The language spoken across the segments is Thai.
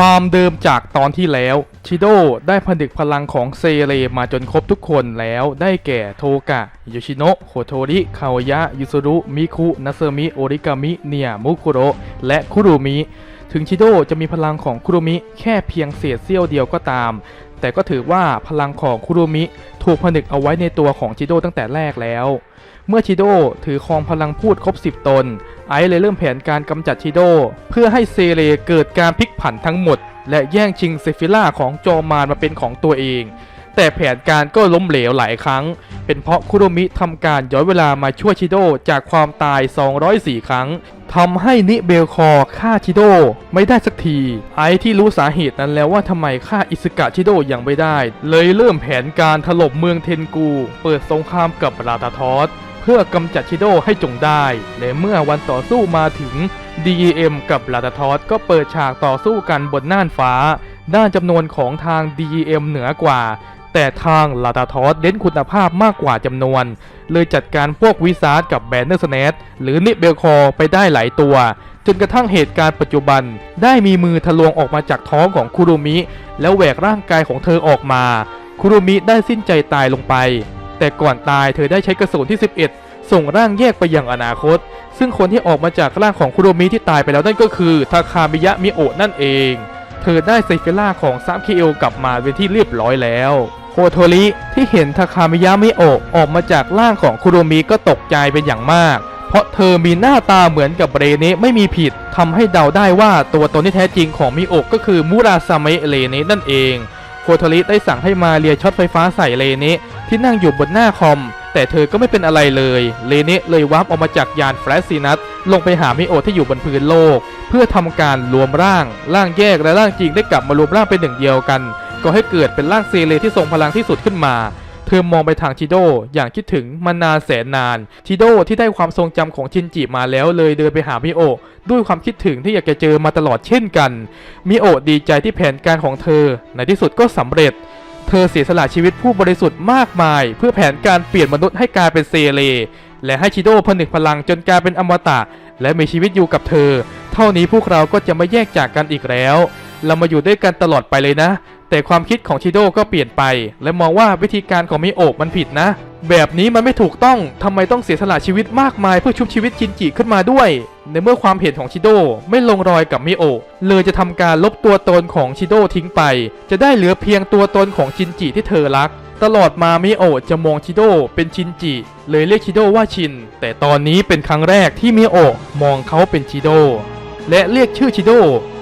ความเดิมจากตอนที่แล้ว ชิโดได้ผนึกพลังของเซเลมาจนครบทุกคนแล้วได้แก่โทกะยูชิโนะโคโทริคาโอยะ ยุสุรุ มิคุ นัซมิ โอริกามิ เนียมุคุโระและคุรุมิ ถึงชิโดจะมีพลังของคุรุมิแค่เพียงเศษเสี้ยวเดียวก็ตาม แต่ก็ถือว่าพลังของคุรุมิถูกผนึกเอาไว้ในตัวของชิโดตั้งแต่แรกแล้ว เมื่อชิโดถือครองพลังพูดครบ 10 ตน ไอซ์เลยเริ่มแผนการกำจัดชิโดเพื่อให้เซเลเกิดการพลิกผันทั้งหมด และแย่งชิงเซฟิล่าของจอมารมาเป็นของตัวเอง แต่แผนการก็ล้มเหลวหลายครั้ง เป็นเพราะคุโรมิทำการย้อนเวลามาช่วยชิโดจากความตาย 204 ครั้งทำให้นิเบลคอฆ่าชิโดไม่ได้สักที ไอที่รู้สาเหตุนั้นแล้วว่าทำไมฆ่าอิสกะชิโดยังไม่ได้ เลยเริ่มแผนการถล่มเมืองเทนกู เปิดสงครามกับราตาทอสเพื่อกำจัดชิโดให้จงได้และเมื่อวันต่อสู้มาถึง DEM กับลาตาทอสก็เปิดฉากต่อสู้กันบนน่านฟ้า ด้านจำนวนของทาง DEM เหนือกว่า แต่ทางลาตาทอสเน้นคุณภาพมากกว่าจำนวน เลยจัดการพวกวิซาร์ดกับแบนเนอร์สเนตหรือนิเบลคอไปได้หลายตัว จนกระทั่งเหตุการณ์ปัจจุบัน ได้มีมือทะลวงออกมาจากท้องของคุรุมิ แล้วแหวกร่างกายของเธอออกมา คุรุมิได้สิ้นใจตายลงไป แต่ก่อนตายเธอได้ใช้กระสุนที่ 11 ส่งร่างแยกไปยังอนาคต ซึ่งคนที่ออกมาจากร่างของคุโรมิที่ตายไปแล้วนั่นก็คือทาคามิยะมิโอะนั่นเอง เธอได้ไซเฟล่าของซามคิเอลกลับมาเป็นที่เรียบร้อยแล้ว โคโทริที่เห็นทาคามิยะมิโอะออกมาจากร่างของคุโรมิก็ตกใจเป็นอย่างมาก เพราะเธอมีหน้าตาเหมือนกับเรเนะไม่มีผิดทำให้เดาได้ว่าตัวตนที่แท้จริงของมิโอะก็คือมูราซาเมะเรเนะนั่นเอง โคโทริได้สั่งให้มาเรียช็อตไฟฟ้าใส่เลเนะที่นั่งอยู่บนหน้าคอม แต่เธอก็ไม่เป็นอะไรเลยเลเนะเลยวาร์ปออกมาจากยานแฟลชซีนัสลงไปหามิโอะที่อยู่บนพื้นโลก เพื่อทำการรวมร่างร่างแยกและร่างจริงได้กลับมารวมร่างเป็นหนึ่งเดียวกัน ก็ให้เกิดเป็นร่างเซเลที่ทรงพลังที่สุดขึ้นมา เธอมองไปทางชิโดอย่างคิดถึงมานานแสนนานชิโดที่ได้ความทรงจำของชินจิมาแล้วเลยเดินไปหามิโอะด้วยความคิดถึงที่อยากจะเจอมาตลอดเช่นกันมิโอะดีใจที่แผนการของเธอ ในที่สุดก็สำเร็จ เธอเสียสละชีวิตผู้บริสุทธิ์มากมาย เพื่อแผนการเปลี่ยนมนุษย์ให้กลายเป็นเซเลและให้ชิโดผนึกพลังจนกลายเป็นอมตะ และมีชีวิตอยู่กับเธอ เท่านี้พวกเราก็จะไม่แยกจากกันอีกแล้ว เรามาอยู่ด้วยกันตลอดไปเลยนะ แต่ความคิดของชิโดก็เปลี่ยนไป และมองว่าวิธีการของมิโอะมันผิดนะ แบบนี้มันไม่ถูกต้องทำไมต้องเสียสละชีวิตมากมายเพื่อชุบชีวิตชินจิขึ้นมาด้วย ในเมื่อความเห็นของชิโดไม่ลงรอยกับมิโอะเลยจะทำการลบตัวตนของชิโดทิ้งไป จะได้เหลือเพียงตัวตนของชินจิที่เธอรักตลอดมามิโอะจะมองชิโดเป็นชินจิ เลยเรียกชิโดว่าชิน แต่ตอนนี้เป็นครั้งแรกที่มิโอะมองเขาเป็นชิโดและเรียกชื่อชิโด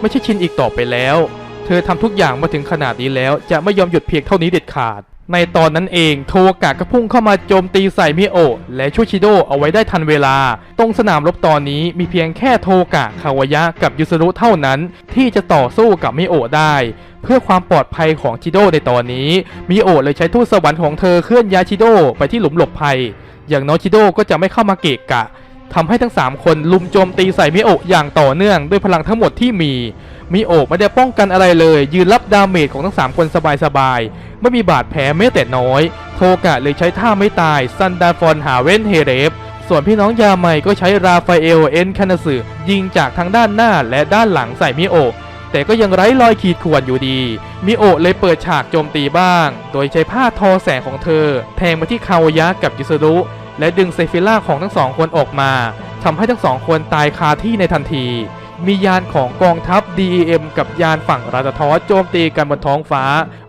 ไม่ใช่ชินอีกต่อไปแล้ว เธอทำทุกอย่างมาถึงขนาดนี้แล้วจะไม่ยอมหยุดเพียงเท่านี้เด็ดขาด ในตอนนั้นเองโทกะก็พุ่งเข้ามาโจมตีใส่มิโอและช่วยชิโดเอาไว้ได้ทันเวลา ตรงสนามรบตอนนี้มีเพียงแค่โทกะคาวายะกับยุสรุเท่านั้น ที่จะต่อสู้กับมิโอได้ เพื่อความปลอดภัยของชิโดในตอนนี้มิโอเลยใช้ทูตสวรรค์ของเธอเคลื่อนย้ายชิโดไปที่หลุมหลบภัย อย่างน้อยชิโดก็จะไม่เข้ามาเกะกะทำให้ทั้ง 3 คนลุมโจมตีใส่มิโออย่างต่อเนื่องด้วยพลังทั้งหมดที่มี มิโอะไม่ได้ป้องกันอะไรเลย ยืนรับดาเมจของทั้ง 3 คนสบายๆ ไม่มีบาดแผลแม้แต่น้อย โทกะเลยใช้ท่าไม่ตาย ซันดาฟอนหาเว้นเฮเรฟ ส่วนพี่น้องยาใหม่ก็ใช้ราฟาเอลเอนคานาสึยิงจากทั้งด้านหน้าและด้านหลังใส่มิโอะแต่ก็ยังไร้รอยขีดข่วนอยู่ดี มิโอะเลยเปิดฉากโจมตีบ้าง โดยใช้ผ้าทอแสงของเธอ แทงมาที่คาวยะกับยุสรุ และดึงเซฟิล่าของทั้งสองคนออกมาทำให้ทั้งสองคนตายคาที่ในทันที มียานของกองทัพ DEM กับยานฝั่งราตาทอสโจมตีกันบนท้องฟ้า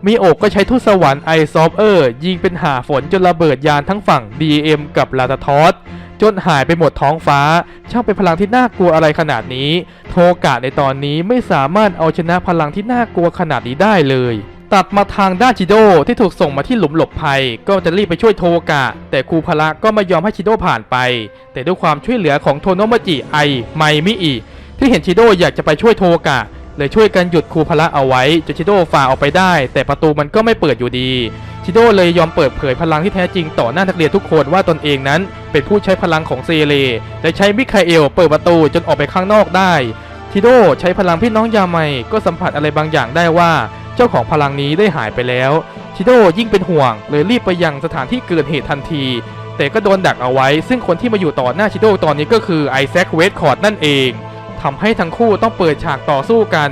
มิโอะก็ใช้ทูสวรรค์ไอซอฟเออร์ยิงเป็นหาฝนจนระเบิดยานทั้งฝั่ง DEM กับราตาทอสจนหายไปหมดท้องฟ้า ช่างเป็นพลังที่น่ากลัวอะไรขนาดนี้ โทกะในตอนนี้ไม่สามารถเอาชนะพลังที่น่ากลัวขนาดนี้ได้เลยตัดมาทางด้านชิโดที่ถูกส่งมาที่หลุมหลบภัย ก็จะรีบไปช่วยโทกะ แต่ครูพละก็ไม่ยอมให้ชิโดผ่านไป แต่ด้วยความช่วยเหลือของโทโนมาจิไอไมมิอิ ที่เห็นชิโดอยากจะไปช่วยโทกะเลยช่วยกันหยุดครูพละเอาไว้จนชิโดฝ่าออกไปได้ แต่ประตูมันก็ไม่เปิดอยู่ดีชิโดเลยยอมเปิดเผยพลังที่แท้จริงต่อหน้านักเรียนทุกคนว่าตนเองนั้น เป็นผู้ใช้พลังของเซเลและใช้มิคาเอลเปิดประตูจนออกไปข้างนอกได้ชิโดใช้พลังพี่น้องยาไมก็สัมผัสอะไรบางอย่างได้ว่า เจ้าของพลังนี้ได้หายไปแล้วชิโดยิ่งเป็นห่วง เลยรีบไปยังสถานที่เกิดเหตุทันที แต่ก็โดนดักเอาไว้ ซึ่งคนที่มาอยู่ต่อหน้าชิโดตอนนี้ก็คือไอแซคเวสคอร์ดนั่นเอง ทำให้ทั้งคู่ต้องเปิดฉากต่อสู้กัน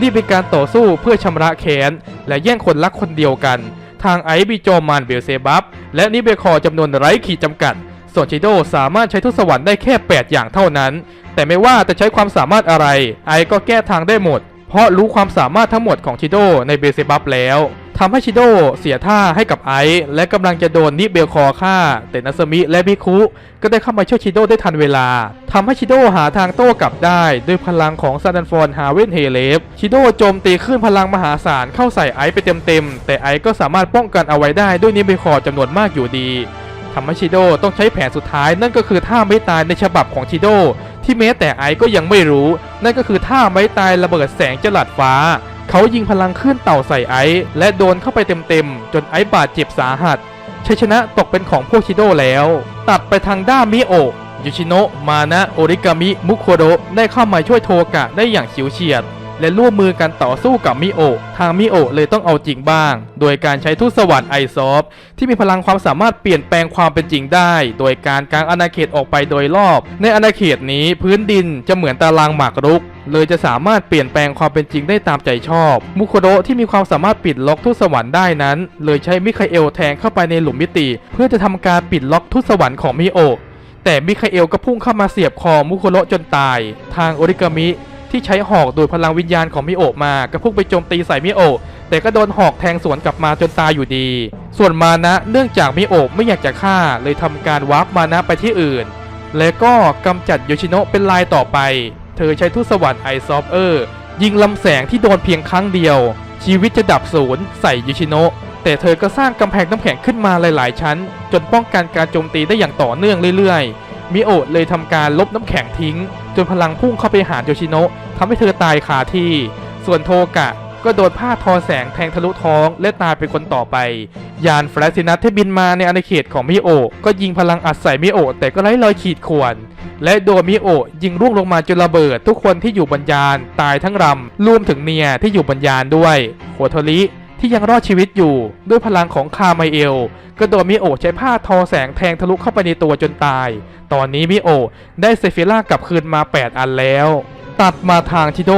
นี่เป็นการต่อสู้เพื่อชำระแค้นและแย่งคนรักคนเดียวกัน ทางไอซ์บีโจอมานเบลเซบับและนิเบคอจำนวนไร้ขีดจำกัด ส่วนชิโดสามารถใช้ทุสวรรค์ได้แค่ 8 อย่างเท่านั้น แต่ไม่ว่าจะใช้ความสามารถอะไร ไอซ์ก็แก้ทางได้หมด เพราะรู้ความสามารถทั้งหมดของชิโดในเบลเซบับแล้ว ทำให้ชิโดเสียท่าให้กับไอซ์และกำลังจะโดนนิเบลคอฆ่า แต่นัสมิและบิคุก็ได้เข้ามาช่วยชิโดได้ทันเวลาทำให้ชิโดหาทางโต้กลับได้ ด้วยพลังของซาดันฟอนฮาเวนเฮเลฟชิโดโจมตีขึ้นพลังมหาศาลเข้าใส่ไอซ์ไปเต็มๆ แต่ไอซ์ก็สามารถป้องกันเอาไว้ได้ด้วยนิเบลคอจำนวนมากอยู่ดีทำให้ชิโดต้องใช้แผนสุดท้ายนั่นก็คือท่าไม่ตายในฉบับของชิโดที่แม้แต่ไอซ์ก็ยังไม่รู้ นั่นก็คือท่าไม้ตายระเบิดแสงจลัดฟ้า เขายิงพลังขึ้นเต่าใส่ไอซ์และโดนเข้าไปเต็มๆ จนไอซ์บาดเจ็บสาหัสชัยชนะตกเป็นของพวกชิโดแล้ว ตัดไปทางด้านมิโอะยูชิโนะมานะโอริกามิมุโคโดะได้เข้ามาช่วยโทกะได้อย่างเฉียวเฉียด และร่วมมือกันต่อสู้กับมิโอะทางมิโอะเลยต้องเอาจริงบ้าง โดยการใช้ทูตสวรรค์ไอซอฟที่มีพลังความสามารถเปลี่ยนแปลงความเป็นจริงได้ โดยการกางอาณาเขตออกไปโดยรอบ ในอาณาเขตนี้พื้นดินจะเหมือนตารางหมากรุกเลยจะสามารถเปลี่ยนแปลงความเป็นจริงได้ตามใจชอบ มุโคโดะที่มีความสามารถปิดล็อกทุตสวรรค์ได้นั้น เลยใช้มิคาเอลแทงเข้าไปในหลุมมิติ เพื่อจะทำการปิดล็อกทุตสวรรค์ของมิโอะแต่มิคาเอลก็พุ่งเข้ามาเสียบคอมุโคโดะจนตาย ทางโอริกามิ ที่ใช้หอกโดยพลังวิญญาณของมิโอะมา ก็พุ่งไปโจมตีใส่มิโอะแต่ก็โดนหอกแทงสวนกลับมาจนตายอยู่ดี ส่วนมานะเนื่องจากมิโอะไม่อยากจะฆ่า เลยทำการวาร์ปมานะไปที่อื่น และก็กำจัดโยชิโนะเป็นลายต่อไป เธอใช้ทุสวรรค์ไอซอฟเออร์ยิงลำแสงที่โดนเพียงครั้งเดียว ชีวิตจะดับศูนย์ใส่โยชิโนะแต่เธอก็สร้างกำแพงน้ำแข็งขึ้นมาหลาย ๆ ชั้น จนป้องกันการโจมตีได้อย่างต่อเนื่องเรื่อย ๆ มิโอะเลยทำการลบน้ำแข็งทิ้ง จนพลังพุ่งเข้าไปหาโยชิโนะทำให้เธอตายคาที่ ส่วนโทกะก็โดนผ้าทอแสงแทงทะลุท้องและตายเป็นคนต่อไป ยานแฟลซินัสที่บินมาในอาณาเขตของมิโอะก็ยิงพลังอัดใส่มิโอะแต่ก็ไร้รอยขีดข่วน และโดนมิโอะยิงร่วงลงมาจนระเบิด ทุกคนที่อยู่บนยานตายทั้งรำรวมถึงเนียที่อยู่บนยานด้วยโคโทริ ที่ยังรอดชีวิตอยู่ด้วยพลังของคาไมเอลก็โดนมิโอใช้ผ้าทอแสงแทงทะลุเข้าไปในตัวจนตาย ตอนนี้มิโอได้เซฟิล่ากลับคืนมา 8 อันแล้ว ตัดมาทางชิโด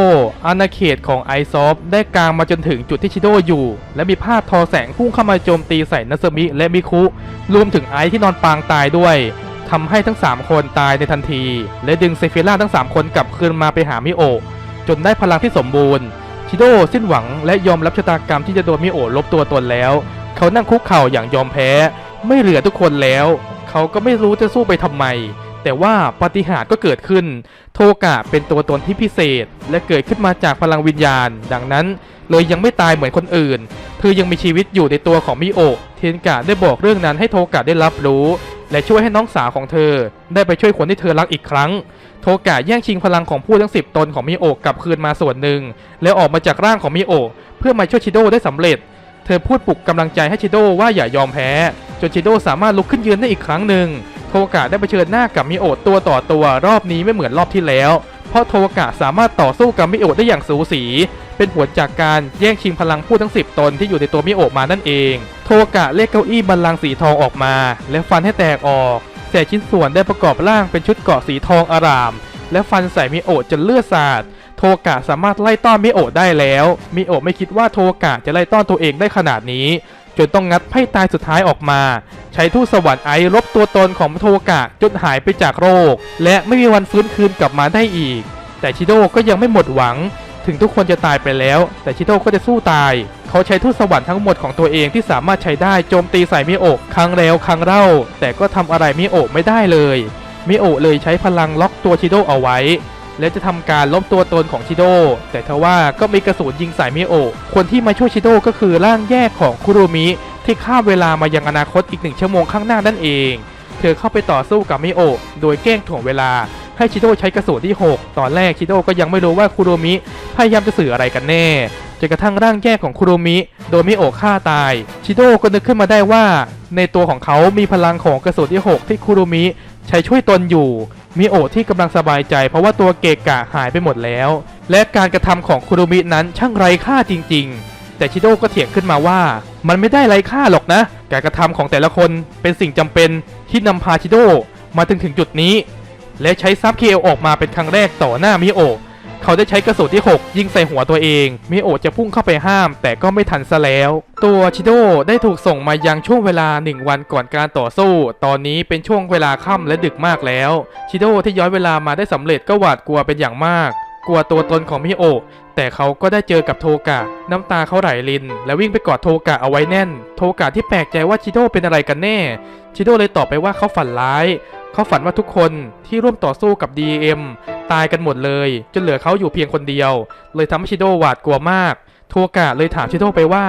อาณาเขตของไอซอฟได้กลางมาจนถึงจุดที่ชิโดอยู่ และมีผ้าทอแสงพุ่งเข้ามาโจมตีใส่นัสมิและมิคุรวมถึงไอซ์ที่นอนปางตายด้วยทำให้ทั้ง 3 คนตายในทันที และดึงเซฟิล่าทั้ง 3 คนกลับคืนมาไปหามิโอจนได้พลังที่สมบูรณ์ ชิโดสิ้นหวังและยอมรับชะตากรรมที่จะโดนมิโอลบตัวตนแล้ว เขานั่งคุกเข่าอย่างยอมแพ้ ไม่เหลือทุกคนแล้ว เขาก็ไม่รู้จะสู้ไปทำไม แต่ว่าปฏิหารก็เกิดขึ้น โทกะเป็นตัวตนที่พิเศษ และเกิดขึ้นมาจากพลังวิญญาณ ดังนั้นเลยยังไม่ตายเหมือนคนอื่น เธอยังมีชีวิตอยู่ในตัวของมิโอเทนกะได้บอกเรื่องนั้นให้โทกะได้รับรู้ และช่วยให้น้องสาวของเธอ ได้ไปช่วยคนที่เธอรักอีกครั้ง โทกะแย่งชิงพลังของผู้ทั้งสิบตนของมิโอะกลับคืนมาส่วนหนึ่ง แล้วออกมาจากร่างของมิโอะเพื่อมาช่วยชิโดได้สำเร็จ เธอพูดปลุกกำลังใจให้ชิโดว่าอย่ายอมแพ้ จนชิโดสามารถลุกขึ้นยืนได้อีกครั้งหนึ่ง โทกะได้เผชิญหน้ากับมิโอะตัวต่อตัวรอบนี้ไม่เหมือนรอบที่แล้ว เพราะโทกะสามารถต่อสู้กับมิโอะได้อย่างสูสี เป็นผลจากการแย่งชิงพลังผู้ทั้ง 10 ตนที่อยู่ในตัวมิโอะมานั่นเอง โทกะเรียกเก้าอี้บัลลังก์สีทองออกมา และฟันให้แตกออกแต่ชิ้นส่วนได้ประกอบร่างเป็นชุดเกราะสีทองอาราม และฟันใส่มิโอะจนเลือดสาด โทกะสามารถไล่ต้อนมิโอะได้แล้ว มิโอะไม่คิดว่าโทกะจะไล่ต้อนตัวเองได้ขนาดนี้ จนต้องงัดไพ่ตายสุดท้ายออกมา ใช้ทูตสวรรค์ไอรบตัวตนของโทกะจนหายไปจากโรค และไม่มีวันฟื้นคืนกลับมาได้อีก แต่ชิโดก็ยังไม่หมดหวัง ถึงทุกคนจะตายไปแล้ว แต่ชิโดก็จะสู้ตาย เขาใช้ทูตสวรรค์ทั้งหมดของตัวเองที่สามารถใช้ได้โจมตีใส่มิโอะครั้งแล้วครั้งเล่า แต่ก็ทำอะไรมิโอะไม่ได้เลยมิโอะเลยใช้พลังล็อกตัวชิโดเอาไว้ และจะทำการล้มตัวตนของชิโดแต่ทว่าก็มีกระสุนยิงใส่มิโอะคนที่มาช่วยชิโดก็คือร่างแยกของคุโรมิที่ข้ามเวลามายังอนาคตอีกหนึ่งชั่วโมงข้างหน้านั่นเอง เธอเข้าไปต่อสู้กับมิโอะโดยแกล้งถ่วงเวลา ให้ชิโดใช้กระสุนที่ 6 ตอนแรกชิโดก็ยังไม่รู้ว่าคุโรมิพยายามจะสื่ออะไรกันแน่จนกระทั่งร่างแยกของคุโรมิโดนมิโอฆ่าตาย ชิโดก็นึกขึ้นมาได้ว่า ในตัวของเขามีพลังของกระสุนที่ 6 ที่คุโรมิใช้ช่วยตนอยู่มิโอที่กำลังสบายใจ เพราะว่าตัวเกกะหายไปหมดแล้ว และการกระทำของคุโรมินั้นช่างไร้ค่าจริง ๆ แต่ชิโดก็เถียงขึ้นมาว่า มันไม่ได้ไร้ค่าหรอกนะ การกระทำของแต่ละคนเป็นสิ่งจำเป็นที่นำพาชิโดมาถึงถึงจุดนี้ และใช้ซับเคเอลออกมาเป็นครั้งแรกต่อหน้ามิโอเขาได้ใช้กระสุนที่ 6 ยิงใส่หัวตัวเองมิโอจะพุ่งเข้าไปห้าม แต่ก็ไม่ทันซะแล้ว ตัวชิโดได้ถูกส่งมายังช่วงเวลา 1 วันก่อนการต่อสู้ ตอนนี้เป็นช่วงเวลาค่ำและดึกมากแล้ว ชิโดที่ย้อนเวลามาได้สำเร็จก็หวาดกลัวเป็นอย่างมาก กลัวตัวตนของมิโอแต่เขาก็ได้เจอกับโทกะ น้ำตาเขาไหลริน และวิ่งไปกอดโทกะเอาไว้แน่น โทกะที่แปลกใจว่าชิโดเป็นอะไรกันแน่ ชิโดเลยตอบไปว่าเขาฝันร้าย เขาฝันว่าทุกคนที่ร่วมต่อสู้กับ DEM ตายกันหมดเลย จนเหลือเขาอยู่เพียงคนเดียว เลยทำให้ชิโดหวาดกลัวมาก โทกะเลยถามชิโดไปว่า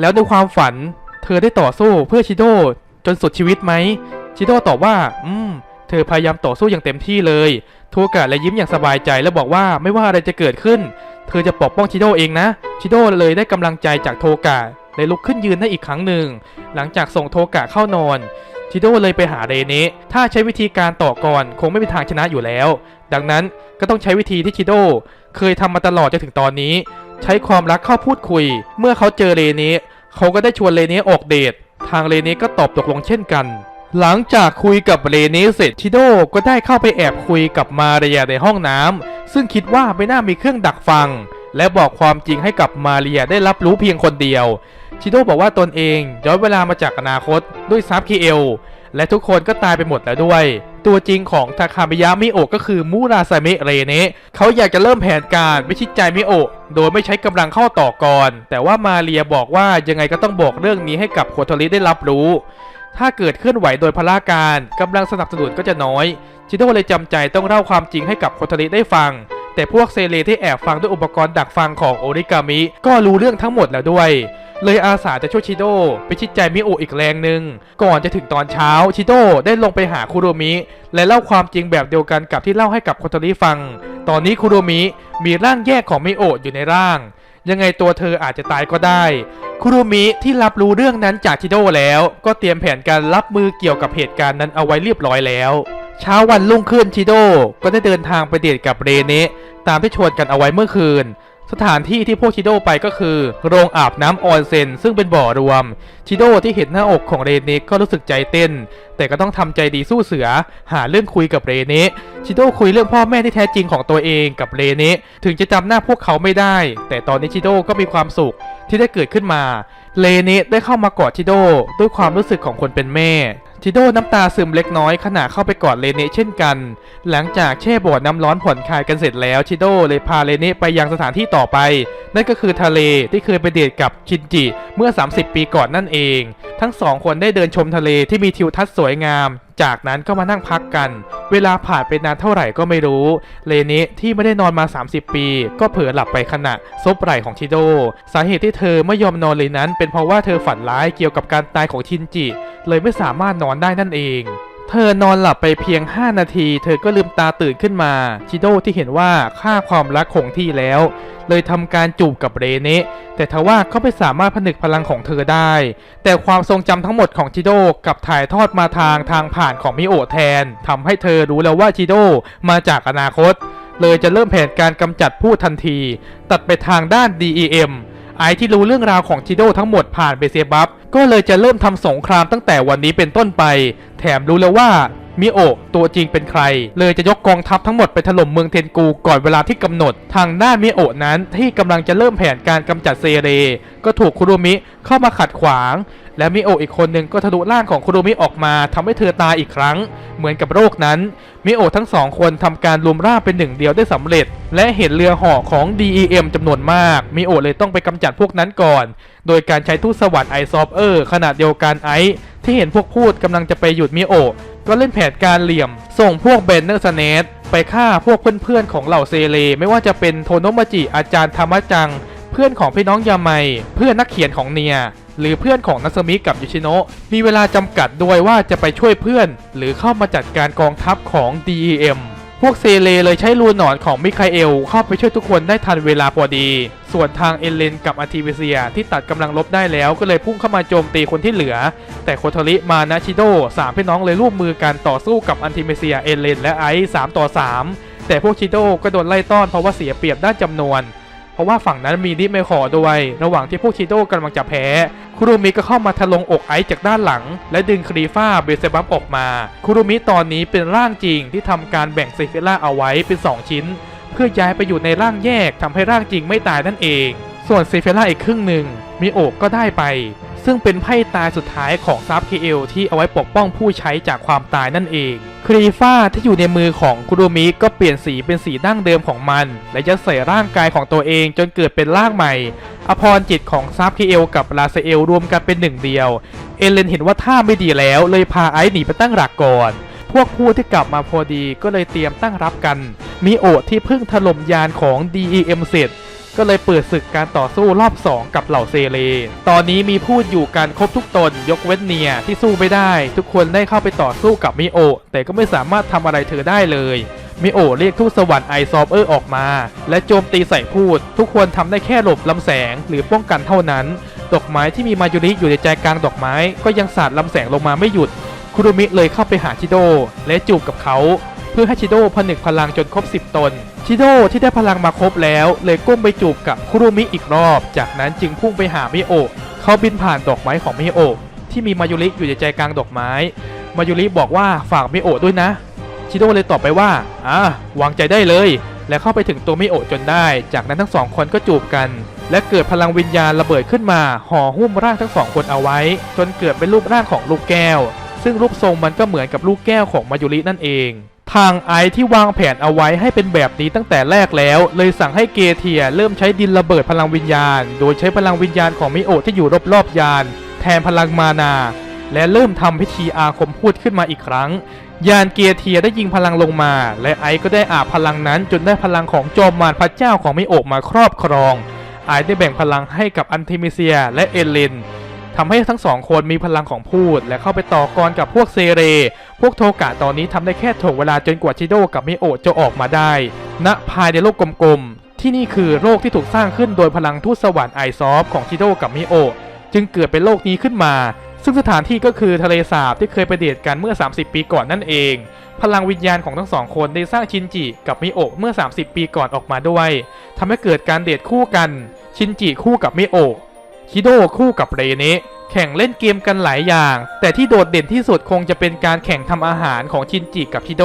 แล้วในความฝัน เธอได้ต่อสู้เพื่อชิโดจนสุดชีวิตไหมชิโดตอบว่า อืม เธอพยายามต่อสู้อย่างเต็มที่เลยโทกะและยิ้มอย่างสบายใจและบอกว่าไม่ว่าอะไรจะเกิดขึ้น เธอจะปกป้องชิโดเองนะ ชิโดเลยได้กำลังใจจากโทกะเลยลุกขึ้นยืนได้อีกครั้งหนึ่ง หลังจากส่งโทกะเข้านอน ชิโดเลยไปหาเรเนะถ้าใช้วิธีการต่อก่อนคงไม่มีทางชนะอยู่แล้ว ดังนั้นก็ต้องใช้วิธีที่ชิโดเคยทำมาตลอดจนถึงตอนนี้ ใช้ความรักเข้าพูดคุย เมื่อเขาเจอเรเนะเขาก็ได้ชวนเรเนะออกเดท ทางเรเนะก็ตอบตกลงเช่นกัน หลังจากคุยกับเรเนะเสร็จชิโดก็ได้เข้าไปแอบคุยกับมาเรียในห้องน้ำซึ่งคิดว่าไม่น่ามีเครื่องดักฟัง และบอกความจริงให้กับมาเรียได้รับรู้เพียงคนเดียว ชิโดบอกว่าตนเองย้อนเวลามาจากอนาคตด้วยซับคีเอล และทุกคนก็ตายไปหมดแล้วด้วย ตัวจริงของทาคามิยะมิโอะก็คือมูราซามิเรเนะเขาอยากจะเริ่มแผนการวิชิตใจมิโอะโดยไม่ใช้กำลังเข้าต่อก่อน แต่ว่ามาเรียบอกว่ายังไงก็ต้องบอกเรื่องนี้ให้กับโคโทริได้รับรู้ถ้าเกิดเคลื่อนไหวโดยพลาการกำลังสนับสนุนก็จะน้อย ชิโดเลยจำใจต้องเล่าความจริงให้กับโคโทริได้ฟัง แต่พวกเซเลที่แอบฟังด้วยอุปกรณ์ดักฟังของโอริกามิ ก็รู้เรื่องทั้งหมดแล้วด้วย เลยอาสาจะช่วยชิโดไปชิดใจมิโออีกแรงหนึ่งก่อนจะถึงตอนเช้าชิโดได้ลงไปหาคุโรมิ และเล่าความจริงแบบเดียวกันกับที่เล่าให้กับโคโทริฟัง ตอนนี้คุโรมิมีร่างแยกของมิโออยู่ในร่าง ยังไงตัวเธออาจจะตายก็ได้คุโรมิที่รับรู้เรื่องนั้นจากชิโดแล้ว ก็เตรียมแผนการรับมือเกี่ยวกับเหตุการณ์นั้นเอาไว้เรียบร้อยแล้ว เช้าวันรุ่งขึ้นชิโดก็ได้เดินทางไปเดทกับเรเนะตามที่ชวนกันเอาไว้เมื่อคืน สถานที่ที่พวกชิโดไปก็คือ โรงอาบน้ำออนเซ็นซึ่งเป็นบ่อรวม ชิโดที่เห็นหน้าอกของเรเนะก็รู้สึกใจเต้น แต่ก็ต้องทำใจดีสู้เสือ หาเรื่องคุยกับเรเนะชิโดคุยเรื่องพ่อแม่ที่แท้จริงของตัวเองกับเรเนะถึงจะจำหน้าพวกเขาไม่ได้ แต่ตอนนี้ชิโดก็มีความสุขที่ได้เกิดขึ้นมาเลเนะได้เข้ามากอดชิโดด้วยความรู้สึกของคนเป็นแม่ ชิโดน้ำตาซึมเล็กน้อยขณะเข้าไปกอดเลเน่เช่นกัน หลังจากแช่บ่อน้ำร้อนผ่อนคลายกันเสร็จแล้วชิโดเลยพาเลเน่ไปยังสถานที่ต่อไป นั่นก็คือทะเลที่เคยไปเดทกับชินจิเมื่อ 30 ปีก่อนนั่นเอง ทั้งสองคนได้เดินชมทะเลที่มีทิวทัศน์สวยงาม จากนั้นก็มานั่งพักกัน เวลาผ่านไปนานเท่าไหร่ก็ไม่รู้ เลนิที่ไม่ได้นอนมา 30 ปี ก็เผลอหลับไปขณะซบไหล่ของชิโด สาเหตุที่เธอไม่ยอมนอนเลยนั้น เป็นเพราะว่าเธอฝันร้ายเกี่ยวกับการตายของชินจิ เลยไม่สามารถนอนได้นั่นเอง เธอนอนหลับไปเพียง 5 นาที เธอก็ลืมตาตื่นขึ้นมาชิโดที่เห็นว่าค่าความรักคงที่แล้ว เลยทำการจูบกับเรเนะแต่ทว่าเขาไม่สามารถผนึกพลังของเธอได้ แต่ความทรงจำทั้งหมดของชิโดกับถ่ายทอดมาทางทางผ่านของมิโอแทนทำให้เธอรู้แล้วว่าชิโดมาจากอนาคต เลยจะเริ่มแผนการกำจัดผู้ทันที ตัดไปทางด้าน DEM ไอที่รู้เรื่องราวของชิโดทั้งหมดผ่านเบเซบับก็เลยจะเริ่มทำสงครามตั้งแต่วันนี้เป็นต้นไป แถมรู้แล้วว่า มิโอะตัวจริงเป็นใคร เลยจะยกกองทัพทั้งหมดไปถล่มเมืองเทนกูก่อนเวลาที่กำหนด ทางด้านมิโอะนั้นที่กำลังจะเริ่มแผนการกำจัดเซเร ก็ถูกคุโรมิเข้ามาขัดขวาง และมิโอะอีกคนหนึ่งก็ทะลุร่างของคุโรมิออกมาทำให้เธอตายอีกครั้ง เหมือนกับโรคนั้นมิโอะทั้งสองคนทำการรวมร่างเป็นหนึ่งเดียวได้สำเร็จ และเห็นเรือห่อของ DEM จำนวนมากมิโอะเลยต้องไปกำจัดพวกนั้นก่อน โดยการใช้ทูตสวรรค์ไอซอฟเออร์ขนาดเดียวกันไอที่เห็นพวกพูดกำลังจะไปหยุดมิโอะ ก็เล่นแผนการเหลี่ยม ส่งพวกเบนเนอร์สเนตไปฆ่าพวกเพื่อนๆของเหล่าเซเล ไม่ว่าจะเป็นโทโนมาจิอาจารย์ธรรมจัง เพื่อนของพี่น้องยาไมเพื่อนนักเขียนของเนีย หรือเพื่อนของนัสมิกับยูชิโนะมีเวลาจำกัดด้วยว่าจะไปช่วยเพื่อน หรือเข้ามาจัดการกองทัพของ DEM พวกเซเลเลยใช้รูนหนอนของมิคาเอลเข้าไปช่วยทุกคนได้ทันเวลาพอดี ส่วนทางเอเลนกับอาร์ติเวเซียที่ตัดกำลังลบได้แล้วก็เลยพุ่งเข้ามาโจมตีคนที่เหลือ แต่โคโทริมานาชิโดสามพี่น้องเลยร่วมมือกันต่อสู้กับอันติเมเซียเอเลนและไอซ์สามต่อสามแต่พวกชิโดก็โดนไล่ต้อนเพราะว่าเสียเปรียบด้านจำนวน เพราะว่าฝั่งนั้นมีดิเมคอด้วย ระหว่างที่พวกชิโดกำลังจะแพ้ คุรุมิก็เข้ามาทะลงอกไอซ์จากด้านหลัง และดึงครีฟ้าเบเซบัมออกมา คุรุมิตอนนี้เป็นร่างจริงที่ทำการแบ่งเซฟิล่าเอาไว้เป็น 2 ชิ้น เพื่อย้ายไปอยู่ในร่างแยกทำให้ร่างจริงไม่ตายนั่นเอง ส่วนเซเฟล่าอีกครึ่งหนึ่งมิโอกก็ได้ไป ซึ่งเป็นไพ่ตายสุดท้ายของซับเคเอลที่เอาไว้ปกป้องผู้ใช้จากความตายนั่นเองครีฟ้าที่อยู่ในมือของคุโรมิก็เปลี่ยนสีเป็นสีดั้งเดิมของมัน และยัดใส่ร่างกายของตัวเองจนเกิดเป็นร่างใหม่ อภรจิตของซับเคเอลกับลาเซเอลรวมกันเป็นหนึ่งเดียว เอเลนเห็นว่าท่าไม่ดีแล้วเลยพาไอซ์หนีไปตั้งหลักก่อนพวกผู้ที่กลับมาพอดีก็เลยเตรียมตั้งรับกันมิโอที่เพิ่งถล่มยานของ DEM เสร็จ ก็เลยเปิดศึกการต่อสู้รอบ 2 กับเหล่าเซเลตอนนี้มีพูดอยู่กันครบทุกตนยกเว้นเนียที่สู้ไม่ได้ ทุกคนได้เข้าไปต่อสู้กับมิโอ แต่ก็ไม่สามารถทำอะไรเธอได้เลยมิโอเรียกทูตสวรรค์ไอซอฟเออร์ออกมา และโจมตีใส่พูด ทุกคนทำได้แค่หลบลำแสงหรือป้องกันเท่านั้น ดอกไม้ที่มีมายุริอยู่ในใจกลางดอกไม้ ก็ยังสาดลำแสงลงมาไม่หยุดคุรุมิเลยเข้าไปหาชิโดและจูบกับเขา พื่อให้ชิโดผนึกพลังจนครบ 10 ตน ชิโดที่ได้พลังมาครบแล้ว เลยก้มไปจูบกับคุรุมิอีกรอบ จากนั้นจึงพุ่งไปหามิโอะเขาบินผ่านดอกไม้ของมิโอะที่มีมายุริอยู่ในใจกลางดอกไม้ มายุริบอกว่าฝากมิโอะด้วยนะ ชิโดเลยตอบไปว่าอ่าวางใจได้เลย และเข้าไปถึงตัวมิโอะจนได้ จากนั้นทั้งสองคนก็จูบกัน และเกิดพลังวิญญาณระเบิดขึ้นมาห่อหุ้มร่างทั้งสองคนเอาไว้ จนเกิดเป็นรูปร่างของลูกแก้ว ซึ่งรูปทรงมันก็เหมือนกับลูกแก้วของมายุรินั่นเอง ทางไอซ์ที่วางแผนเอาไว้ให้เป็นแบบนี้ตั้งแต่แรกแล้ว เลยสั่งให้เกเทียเริ่มใช้ดินระเบิดพลังวิญญาณ โดยใช้พลังวิญญาณของมิโอที่อยู่รอบๆยาน แทนพลังมานา และเริ่มทำพิธีอาคมพูดขึ้นมาอีกครั้ง ยานเกียเทียได้ยิงพลังลงมา และไอซ์ก็ได้อาบพลังนั้นจนได้พลังของจอมมารพระเจ้าของมิโอมาครอบครอง ไอซ์ได้แบ่งพลังให้กับอันเทมิเซียและเอเลน ทำให้ทั้งสองคนมีพลังของพูด และเข้าไปต่อกรกับพวกเซเร พวกโทกะตอนนี้ทำได้แค่ถ่วงเวลาจนกว่าชิโดกับมิโอะจะออกมาได้ณภายในโลกกลมๆ ที่นี่คือโลกที่ถูกสร้างขึ้นโดยพลังทูตสวรรค์ไอซอฟของชิโดกับมิโอะจึงเกิดเป็นโลกนี้ขึ้นมา ซึ่งสถานที่ก็คือทะเลสาบที่เคยไปเดทกันเมื่อ 30 ปีก่อนนั่นเอง พลังวิญญาณของทั้งสองคนได้สร้างชินจิกับมิโอะเมื่อ 30 ปีก่อนออกมาด้วยทำให้เกิดการเดทคู่กัน ชินจิคู่กับมิโอะ คิโดคู่กับเรเนะแข่งเล่นเกมกันหลายอย่าง แต่ที่โดดเด่นที่สุดคงจะเป็นการแข่งทำอาหารของชินจิกับชิโด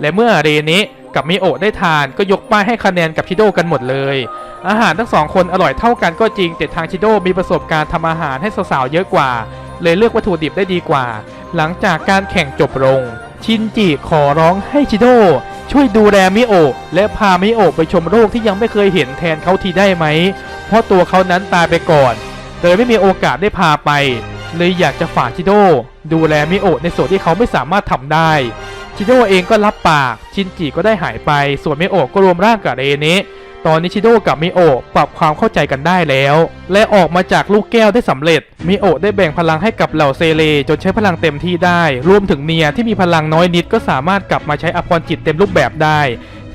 และเมื่อเรเนะกับมิโอะได้ทานก็ยกป้ายให้คะแนนกับชิโดกันหมดเลย อาหารทั้งสองคนอร่อยเท่ากันก็จริง แต่ทางชิโดมีประสบการณ์ทำอาหารให้สาวๆเยอะกว่า เลยเลือกวัตถุดิบได้ดีกว่า หลังจากการแข่งจบลง ชินจิขอร้องให้ชิโดช่วยดูแลมิโอะและพามิโอะไปชมโลกที่ยังไม่เคยเห็นแทนเขาทีได้ไหม เพราะตัวเขานั้นตายไปก่อน เลยไม่มีโอกาสได้พาไป เลยอยากจะฝากชิโดดูแลมิโอะในส่วนที่เขาไม่สามารถทำได้ ชิโดเองก็รับปาก ชินจิก็ได้หายไป ส่วนมิโอะก็รวมร่างกับเรเนะตอนนี้ชิโดกับมิโอะปรับความเข้าใจกันได้แล้ว และออกมาจากลูกแก้วได้สำเร็จ มิโอะได้แบ่งพลังให้กับเหล่าเซเล จนใช้พลังเต็มที่ได้ รวมถึงเนียที่มีพลังน้อยนิดก็สามารถกลับมาใช้อภรณ์จิตเต็มรูปแบบได้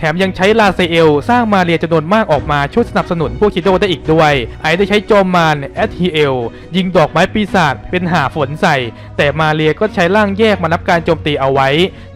แถมยังใช้ลาเซเอล สร้างมาเรียจำนวนมากออกมาช่วยสนับสนุนพวกคิโดได้อีกด้วย ไอได้ใช้โจมมานแอทีเอลยิงดอกไม้ปีศาจเป็นหาฝนใส่ แต่มาเรียก็ใช้ร่างแยกมานับการโจมตีเอาไว้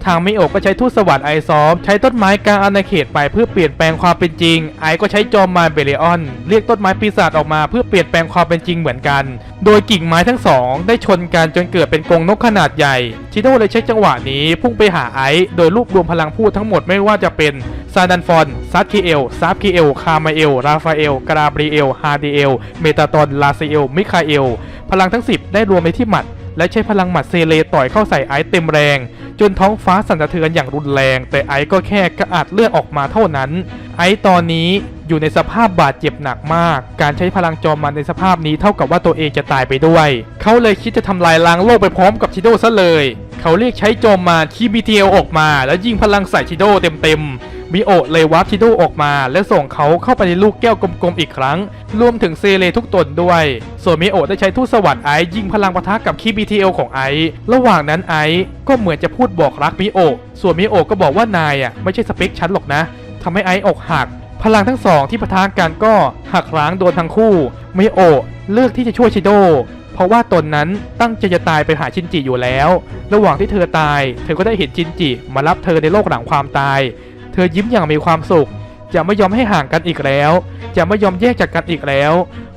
ทางมิโอก็ใช้ทูตสวรรค์ไอซอฟใช้ต้นไม้กลางอาณาเขตไปเพื่อเปลี่ยนแปลงความเป็นจริง ไอก็ใช้จอมมารเบเลออน เรียกต้นไม้ปีศาจออกมาเพื่อเปลี่ยนแปลงความเป็นจริงเหมือนกัน โดยกิ่งไม้ทั้งสอง ได้ชนกันจนเกิดเป็นกรงนกขนาดใหญ่ชิโดเลยใช้จังหวะนี้พุ่งไปหาไอโดยรวบรวมพลังพูดทั้งหมดไม่ว่าจะเป็นซาดันฟอนซัตคิเอลซาบคิเอล คามาเอล ราฟาเอล กราบรีเอล ฮาดีเอล เมตาตอน ลาซิเอล มิคาเอล พลังทั้ง 10 ได้รวมในที่หมัด และใช้พลังหมัดเซเลต่อยเข้าใส่ไอซ์เต็มแรง จนท้องฟ้าสั่นสะเทือนอย่างรุนแรง แต่ไอซ์ก็แค่กระอาดเลือดออกมาเท่านั้น ไอซ์ตอนนี้อยู่ในสภาพบาดเจ็บหนักมาก การใช้พลังจอมมันในสภาพนี้เท่ากับว่าตัวเองจะตายไปด้วย เขาเลยคิดจะทำลายล้างโลกไปพร้อมกับชิโดซะเลย เขาเรียกใช้จอมมารคีบีเทลออกมา แล้วยิงพลังใส่ชิโดเต็มๆ มิโอะเลยวาร์ปชิโดออกมา และส่งเขาเข้าไปในลูกแก้วกลมๆอีกครั้ง รวมถึงเซเลทุกตนด้วย ส่วนมิโอะได้ใช้ทูตสวัสด์ไอซ์ยิงพลังปะทะกับคีบีทีเอลของไอซ์ระหว่างนั้นไอซ์ก็เหมือนจะพูดบอกรักมิโอะส่วนมิโอะก็บอกว่านายอะไม่ใช่สเปคฉันหรอกนะทำให้ไอซ์อกหัก พลังทั้งสองที่ปะทะกันก็หักล้างโดนทั้งคู่มิโอะเลือกที่จะช่วยชิโดเพราะว่าตนนั้นตั้งใจจะตายไปหาชินจิอยู่แล้ว ระหว่างที่เธอตาย เธอก็ได้เห็นชินจิมารับเธอในโลกหลังความตาย เธอยิ้มอย่างมีความสุข จะไม่ยอมให้ห่างกันอีกแล้ว จะไม่ยอมแยกจากกันอีกแล้ว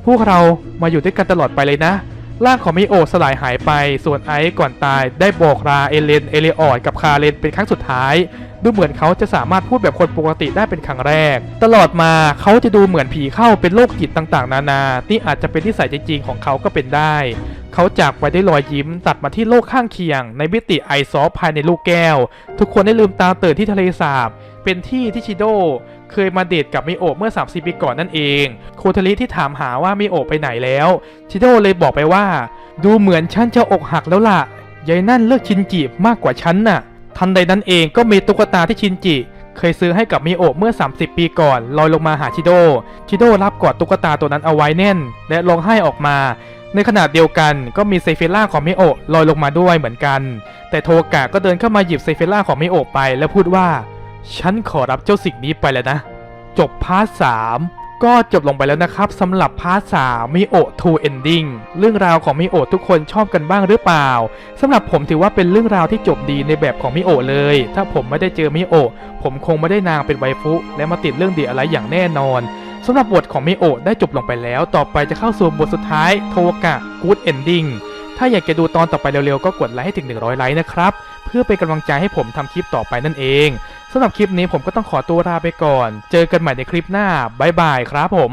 พวกเรามาอยู่ด้วยกันตลอดไปเลยนะ ร่างของมิโอสลายหายไป ส่วนไอซ์ก่อนตายได้บอกลาเอเลน เอเลออดกับคาเรนเป็นครั้งสุดท้าย ดูเหมือนเขาจะสามารถพูดแบบคนปกติได้เป็นครั้งแรก ตลอดมาเขาจะดูเหมือนผีเข้าเป็นโรคจิตต่างๆ นานา ที่อาจจะเป็นที่ใส่จริงๆของเขาก็เป็นได้ เขาจากไปได้วยรอยยิ้มตัดมาที่โลกข้างเคียง ในมิติไอซอฟภายในลูกแก้ว ทุกคนได้ลืมตาตื่นที่ทะเลสาบ เป็นที่ที่ชิโดเคยมาเดทกับมิโอะเมื่อ 30 ปีก่อนนั่นเอง โคทาริที่ถามหาว่ามิโอะไปไหนแล้ว ชิโดเลยบอกไปว่า ดูเหมือนฉันจะอกหักแล้วล่ะยายนั่นเลือกชินจิมากกว่าฉันน่ะ ทันใดนั้นเองก็มีตุ๊กตาที่ชินจิเคยซื้อให้กับมิโอะเมื่อ 30 ปีก่อนลอยลงมาหาชิโด ชิโดรับกอดตุ๊กตาตัวนั้นเอาไว้แน่น และร้องไห้ออกมา ในขณะเดียวกันก็มีเซฟิล่าของมิโอะลอยลงมาด้วยเหมือนกัน แต่โทกะก็เดินเข้ามาหยิบเซฟิล่าของมิโอะไป แล้วพูดว่า ฉันขอรับเจ้าสิ่งนี้ไปแล้วนะ จบพาร์ทสามก็จบลงไปแล้วนะครับสำหรับพาร์ทสามมิโอทูเอนดิ้งเรื่องราวของมิโอทุกคนชอบกันบ้างหรือเปล่าสำหรับผมถือว่าเป็นเรื่องราวที่จบดีในแบบของมิโอเลย ถ้าผมไม่ได้เจอมิโอผมคงไม่ได้นางเป็นไวฟุ และมาติดเรื่องดีอะไรอย่างแน่นอนสำหรับบทของมิโอได้จบลงไปแล้ว ต่อไปจะเข้าสู่บทสุดท้ายโทกะกูดเอนดิ้งถ้าอยากจะดูตอนต่อไปเร็วๆ ก็กดไลค์ให้ถึง 100 ไลค์นะครับ เพื่อเป็นกำลังใจให้ผมทำคลิปต่อไปนั่นเอง สำหรับคลิปนี้ผมก็ต้องขอตัวลาไปก่อน เจอกันใหม่ในคลิปหน้าบายบายครับผม